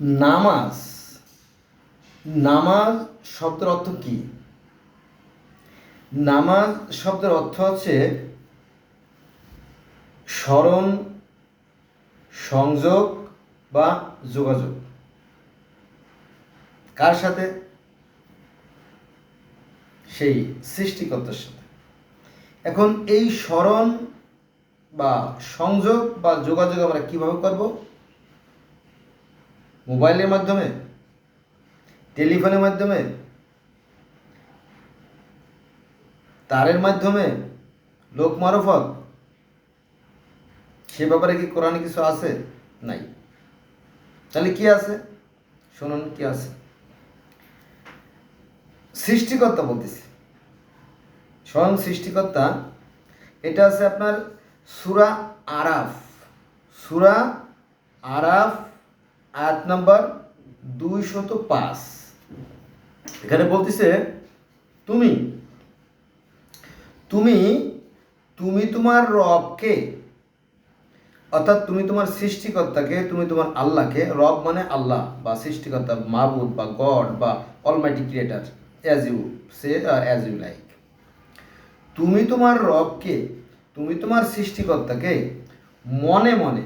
নামাজ। নামাজ শব্দের অর্থ কি? নামাজ শব্দের অর্থ হচ্ছে স্মরণ, সংযোগ বা যোগাযোগ। কার সাথে? সেই সৃষ্টিকর্তার সাথে। এখন এই স্মরণ বা সংযোগ বা যোগাযোগ আমরা কীভাবে করব? মোবাইলের মাধ্যমে? টেলিফোনের মাধ্যমে? তারের মাধ্যমে? লোক মারফত? সে ব্যাপারে কি কোরআনে কিছু আছে? নাই। তাহলে কি আছে? শুনুন, কি আছে? সৃষ্টিকর্তা বলতেছি। স্বয়ং সৃষ্টিকর্তা, এটা আছে আপনার সুরা আরাফ। সুরা আরাফ আয়াত নাম্বার দুইশত পাঁচ। এখানে বলতেছে, তুমি তুমি তুমি তোমার রবকে, অর্থাৎ তুমি তোমার সৃষ্টিকর্তাকে, তুমি তোমার আল্লাহকে, রব মানে আল্লাহ বা সৃষ্টিকর্তা মাহবুদ বা গড বা almighty creator as you say as you like তুমি তোমার রবকে, তুমি তোমার সৃষ্টিকর্তাকে মনে মনে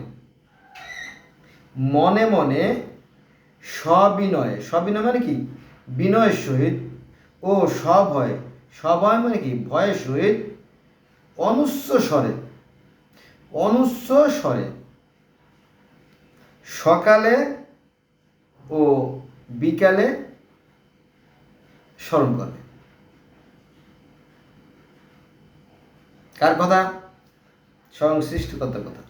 মনে মনে সবিনয়ে, সবিনয় মানে কি? বিনয়ের সহিত ও সভয় সভয় মানে কি? ভয়ের সহিত অনুস্ব স্বরে অনুস্ব স্বরে। সকালে ও বিকালে স্মরণ করবে কার কথা? স্বয়ং সৃষ্টিকর্তার কথা।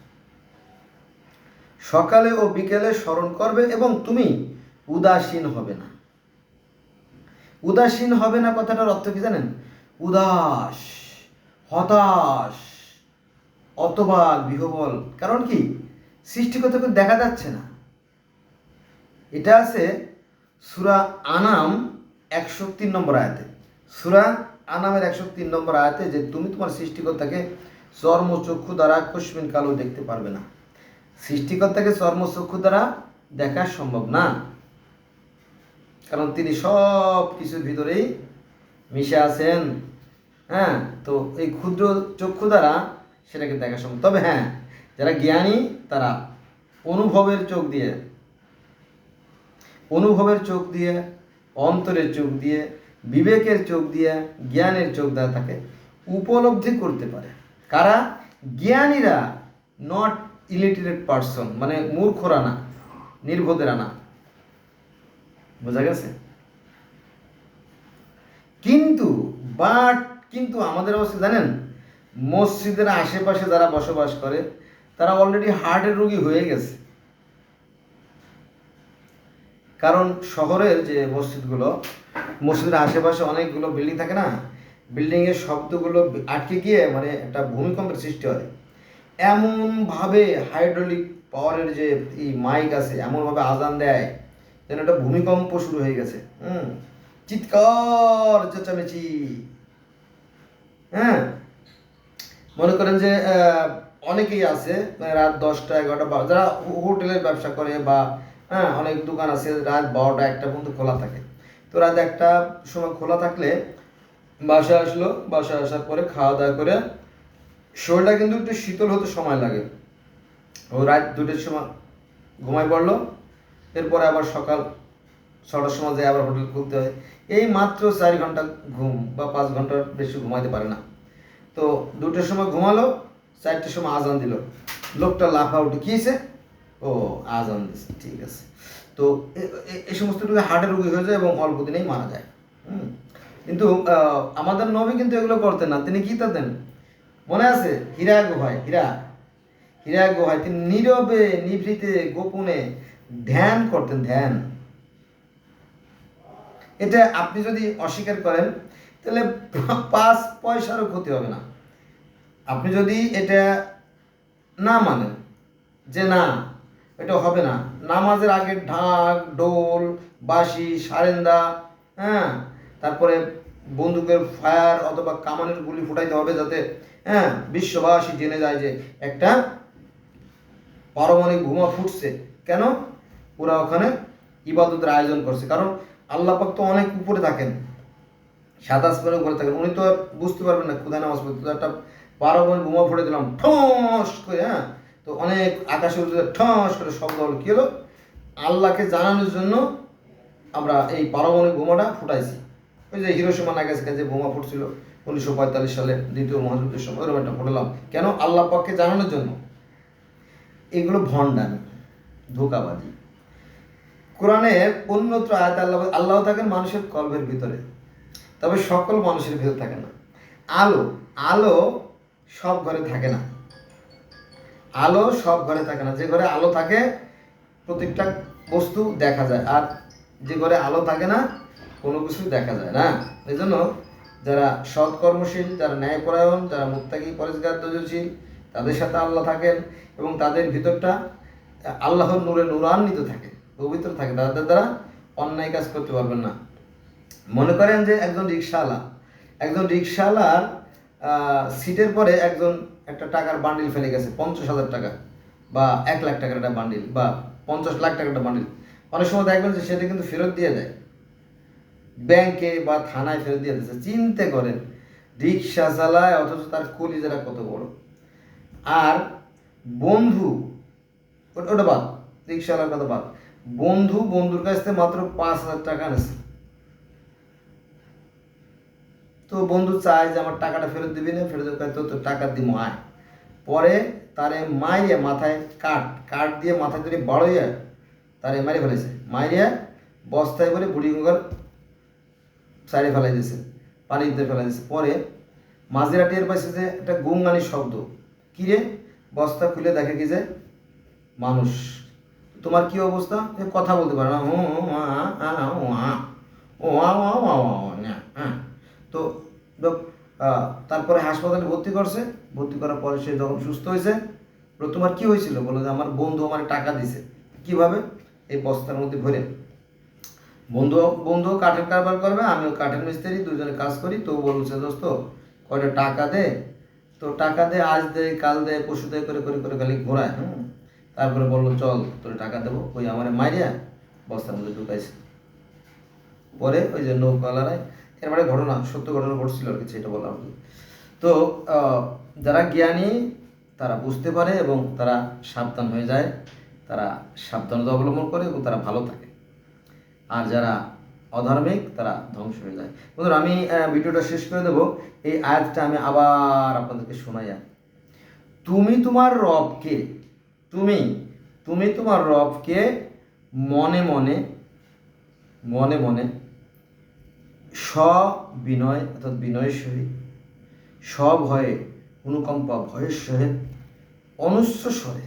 সকালে ও বিকেলে স্মরণ করবে এবং তুমি উদাসীন হবে না। উদাসীন হবে না কথাটার অর্থ কি জানেন? উদাস, হতাশ অথবা বিহবল। কারণ কি? সৃষ্টিকর্তাকে দেখা যাচ্ছে না। এটা আছে সুরা আনাম একশো তিন নম্বর আয়াতে। সুরা আনামের একশো তিন নম্বর আয়াতে যে তুমি তোমার সৃষ্টিকর্তাকে চর্মচক্ষু দ্বারা কশ্মিন কালো দেখতে পারবে না। সৃষ্টিকর্তাকে চর্মচক্ষু দ্বারা দেখা সম্ভব না। কারণ তিনি সব কিছুর ভিতরেই মিশে আছেন। হ্যাঁ তো এই ক্ষুদ্র চক্ষু দ্বারা সেটাকে দেখা সম্ভব। তবে হ্যাঁ যারা জ্ঞানী, তারা অনুভবের চোখ দিয়ে, অনুভবের চোখ দিয়ে, অন্তরের চোখ দিয়ে, বিবেকের চোখ দিয়ে, জ্ঞানের চোখ দ্বারা তাকে উপলব্ধি করতে পারে। কারা? জ্ঞানীরা নট ইলিটারেট পার্সন মানে মূর্খরা না, নির্বোধেরা না। বোঝা গেছে? কিন্তু বাট কিন্তু আমাদের অবস্থা জানেন, মসজিদের আশেপাশে যারা বসবাস করে, তারা অলরেডি হার্টের রোগী হয়ে গেছে। কারণ শহরের যে মসজিদগুলো, মসজিদের আশেপাশে অনেকগুলো বিল্ডিং থাকে না বিল্ডিংয়ের শব্দগুলো আটকে গিয়ে মানে একটা ভূমিকম্পের সৃষ্টি হয়। এমনভাবে হাইড্রোলিক পাওয়ারের যে এই মাইক আছে, এমনভাবে আজান দেয়, যেন একটা ভূমিকম্প শুরু হয়ে গেছে। হুম? চিৎকার, চেঁচামেচি। হ্যাঁ? মনে করেন যে অনেকেই আছে মানে রাত দশটা, এগারোটা বা যারা হোটেলের ব্যবসা করে বা হ্যাঁ অনেক দোকান আছে, রাত বারোটা, একটা পর্যন্ত খোলা থাকে। তো রাত একটা সময় খোলা থাকলে বাসায় আসলো, বাসায় আসার পরে খাওয়া দাওয়া করে শরীরটা কিন্তু একটু শীতল হতে সময় লাগে। ও রাত দুটোর সময় ঘুমাই পড়ল, এরপরে আবার সকাল ছটার সময় যায় আবার হোটেল খুলতে হয়। এই মাত্র চার ঘণ্টা ঘুম বা পাঁচ ঘণ্টার বেশি ঘুমাইতে পারে না। তো দুটোর সময় ঘুমালো, চারটের সময় আজান দিল। লোকটা লাফা উঠে কিয়েছে ও, আজান দিচ্ছে ঠিক আছে। তো এই সমস্ত রোগী হার্টের রোগী হয়ে যায় এবং অল্প দিনেই মারা যায়। কিন্তু আমাদের নবী কিন্তু এগুলো করতেন না। তিনি কি করতেন মনে আছে? হীরা গুহায়, হীরা। হীরা গুহায়, তিনি নীরবে, নিভৃতে, গোপনে ধ্যান করতেন, ধ্যান। এটা আপনি যদি অস্বীকার করেন, তাহলে পাঁচ পয়সারও ক্ষতি হবে না। আপনি যদি এটা না মানেন, যে না, এটা হবে না। নামাজের আগে ঢাক ডোল বাঁশি, সারেন্দা হ্যাঁ তারপরে বন্দুকের ফায়ার অথবা কামানের গুলি ফুটাইতে হবে যাতে হ্যাঁ বিশ্ববাসী জেনে যায় যে একটা পারমাণবিক বোমা ফুটছে। কেন? ওরা ওখানে ইবাদতের আয়োজন করছে। কারণ আল্লাহ পাক তো অনেক উপরে থাকেন। সাত আসমানের উপরে থাকেন। উনি তো বুঝতে পারবেন না কোথায় নামাজ পড়তে। তো একটা বোন বোমা ফুটে দিলাম, ঠস করে হ্যাঁ তো অনেক আকাশে উপরে ঠস করে শব্দ হলো। কী হলো? আল্লাহকে জানানোর জন্য আমরা এই পারমাণবিক বোমাটা ফুটাইছি। ওই যে হিরোসীমা নাগাসকে যে বোমা ফুটছিল উনিশশো পঁয়তাল্লিশ সালে দ্বিতীয় মহাযুদ্ধের সময়, ওরকম একটা ফুটালাম কেন? আল্লাহ পাককে জানানোর জন্য। এগুলো ভণ্ডামি, ধোকাবাজি। কোরআনের অন্যত্র আয়াত আল্লাহ আল্লাহ থাকেন মানুষের কল্পের ভিতরে, তবে সকল মানুষের ভিতরে থাকে না। আলো আলো সব ঘরে থাকে না। আলো সব ঘরে থাকে না। যে ঘরে আলো থাকে, প্রত্যেকটা বস্তু দেখা যায়। আর যে ঘরে আলো থাকে না কোনো কিছুই দেখা যায় না। এই জন্য যারা সৎ কর্মশীল যারা ন্যায়পরায়ণ, যারা মুক্তাকি পরিষ্কার দজশীল তাদের সাথে আল্লাহ থাকেন এবং তাদের ভিতরটা আল্লাহর নূরে নূরান্বিত থাকে, পবিত্র থাকে। তাদের দ্বারা অন্যায় কাজ করতে পারবেন না। মনে করেন যে একজন রিক্সাওয়ালা একজন রিক্সাওয়ালার সিটের পরে একজন একটা টাকার বান্ডিল ফেলে গেছে, পঞ্চাশ হাজার টাকা বা এক লাখ টাকার একটা বান্ডিল বা পঞ্চাশ লাখ টাকার একটা বান্ডিল। অনেক সময় দেখবেন যে সেটা কিন্তু ফেরত দিয়ে দেয়। ব্যাংকে বা থানায় ফেরত দিয়ে দিচ্ছে চিনতে করেন, রিক্সা চালায় অথচ তার কলিজারা কত বড়। আর বন্ধু, ওটা বাদ, রিক্সাওয়ালার কথা বাদ। বন্ধু, বন্ধুর কাছ থেকে মাত্র পাঁচ হাজার টাকা এনেছে। তো বন্ধু চায় যে আমার টাকাটা ফেরত দিবি না, ফেরত তো তো টাকা দিব, আয়। পরে তারে মাইরে মাথায় কাঠ কাঠ দিয়ে মাথায় ধরে বাড়ইয়া তারে মারি ফেলেছে। মাইরিয়া বস্তায় করে বুড়ি গঙ্গার সাইডে ফেলাই দিয়েছে পানিতে ফেলাই দিয়েছে পরে মাঝিরা টের পাইছে যে একটা গুঙ্গানি শব্দ। কিরে বস্তা খুলে দেখে কি যে মানুষ। তোমার কি অবস্থা? কথা বলতে পারে না। তো তারপরে হাসপাতালে ভর্তি করছে। ভর্তি করার পরে সে যখন সুস্থ হয়েছে তোমার কি হয়েছিল? বলো, যে আমার বন্ধু আমার টাকা দিছে কীভাবে? এই বস্তার মধ্যে ভরে বন্ধু বন্ধু কাঠের কারবার করবে, আমিও কাঠের মিস্ত্রি, দুজনে কাজ করি। তো বলছে দোস্ত, কয়টা টাকা দে? তো টাকা দে, আজ দে, কাল দে পশু দে, করে করে করে খালি ঘোরায়, হুম? তারপরে বলল, চল, তোর টাকা দেবো। ওই আমার মাইরিয়া বস্তার মধ্যে ঢুকাইছে। পরে ওই যে নৌকালারায় এরপরে ঘটনা, সত্য ঘটনা ঘটছিল আর কি, সেটা বললাম। তো যারা জ্ঞানী, তারা বুঝতে পারে এবং তারা সাবধান হয়ে যায়। তারা সাবধানতা অবলম্বন করে এবং তারা ভালো থাকে। আর যারা অধার্মিক, তারা ধ্বংস হয়ে যায়। বন্ধুরা, আমি ভিডিওটা শেষ করে দেবো। এই আয়াতটা আমি আবার আপনাদেরকে শোনাই তুমি তোমার রবকে, তুমি তুমি তোমার রবকে মনে মনে মনে মনে সবিনয়, অর্থাৎ বিনয়ের সহিত, সভয়ে, অনুকম্পা ভয়ের সহিত অনুস্র স্বরে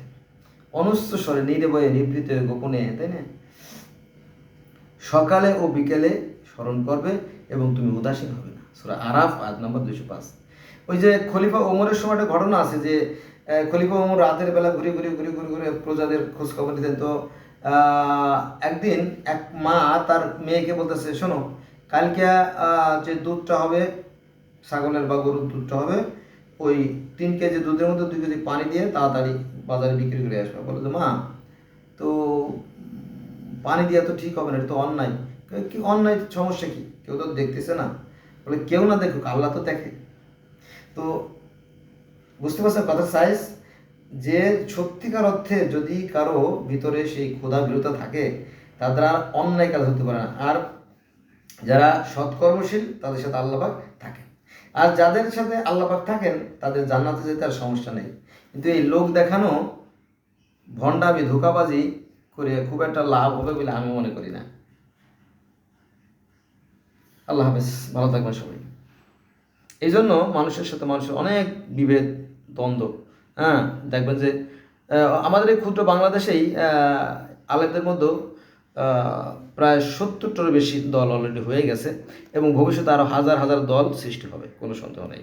অনুস্র স্বরে নির্ভয়ে নিবৃত গোপনে, তাই না? সকালে ও বিকেলে স্মরণ করবে এবং তুমি উদাসীন হবে না। সুরা আরাফ আজ নম্বর দুশো পাঁচ। ওই যে খলিফা ওমরের সময় একটা ঘটনা আছে যে খলিফা ওমর রাতের বেলা ঘুরে ঘুরে ঘুরে ঘুরে ঘুরে প্রজাদের খোঁজখবর দিতেন তো একদিন এক মা তার মেয়েকে বলতেছে, শোনো, কালকে যে দুধটা হবে, ছাগলের বা গরুর দুধটা হবে, ওই তিন কেজি দুধের মধ্যে দুই কেজি পানি দিয়ে তাড়াতাড়ি বাজারে বিক্রি করে আসবে। বলে যে, মা, তো পানি দেওয়া তো ঠিক হবে না, এটা তো অন্যায়। কি অন্যায়, সমস্যা কি? কেউ তো দেখতেছে না। বলে কেউ না দেখুক, আল্লাহ তো দেখে। তো বুঝতে পারছেন কথা সাইজ যে সত্যিকার অর্থে যদি কারও ভিতরে সেই ক্ষুধা বিরতা থাকে, তাদের আর অন্যায় কাজ হতে পারে না। আর যারা সৎকর্মশীল, তাদের সাথে আল্লাহবাক থাকে আর যাদের সাথে আল্লাহবাক থাকেন, তাদের জান্নাতে যেতে আর সমস্যা নেই। কিন্তু এই লোক দেখানো ভণ্ডামি, ধোকাবাজি করে খুব একটা লাভ হবে বলে আমি মনে করি না। আল্লাহ হাফেজ ভালো থাকবেন সবাই। এই জন্য মানুষের সাথে মানুষের অনেক বিভেদ দ্বন্দ্ব হ্যাঁ? দেখবেন যে আমাদের এই ক্ষুদ্র বাংলাদেশেই আহ, আলেমদের মধ্যেও প্রায় সত্তরটারও বেশি দল অলরেডি হয়ে গেছে এবং ভবিষ্যতে আরও হাজার হাজার দল সৃষ্টি হবে কোনো সন্দেহ নেই।